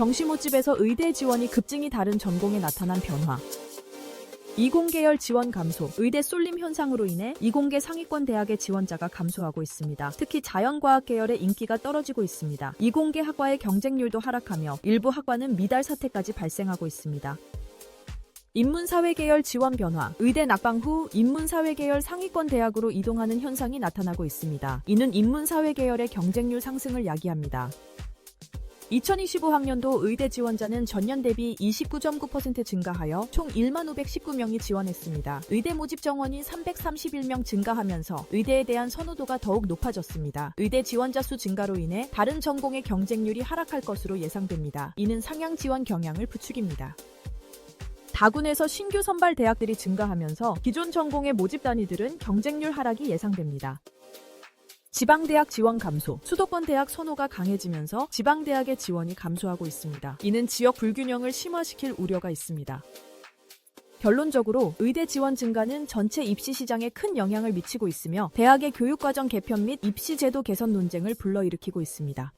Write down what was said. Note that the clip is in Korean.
정시 모 집에서 의대 지원이 급증이 다른 전공에 나타난 변화. 이공계열 지원 감소, 의대 쏠림 현상으로 인해 이공계 상위권 대학의 지원자가 감소하고 있습니다. 특히 자연과학 계열의 인기가 떨어지고 있습니다. 이공계 학과의 경쟁률도 하락하며 일부 학과는 미달 사태까지 발생하고 있습니다. 인문사회 계열 지원 변화, 의대 낙방 후 인문사회 계열 상위권 대학으로 이동하는 현상이 나타나고 있습니다. 이는 인문사회 계열의 경쟁률 상승을 야기합니다. 2025학년도 의대 지원자는 전년 대비 29.9% 증가하여 총 1만 519명이 지원했습니다. 의대 모집 정원이 331명 증가하면서 의대에 대한 선호도가 더욱 높아졌습니다. 의대 지원자 수 증가로 인해 다른 전공의 경쟁률이 하락할 것으로 예상됩니다. 이는 상향 지원 경향을 부추깁니다. 다군에서 신규 선발 대학들이 증가하면서 기존 전공의 모집 단위들은 경쟁률 하락이 예상됩니다. 지방대학 지원 감소, 수도권 대학 선호가 강해지면서 지방대학의 지원이 감소하고 있습니다. 이는 지역 불균형을 심화시킬 우려가 있습니다. 결론적으로 의대 지원 증가는 전체 입시 시장에 큰 영향을 미치고 있으며 대학의 교육과정 개편 및 입시 제도 개선 논쟁을 불러일으키고 있습니다.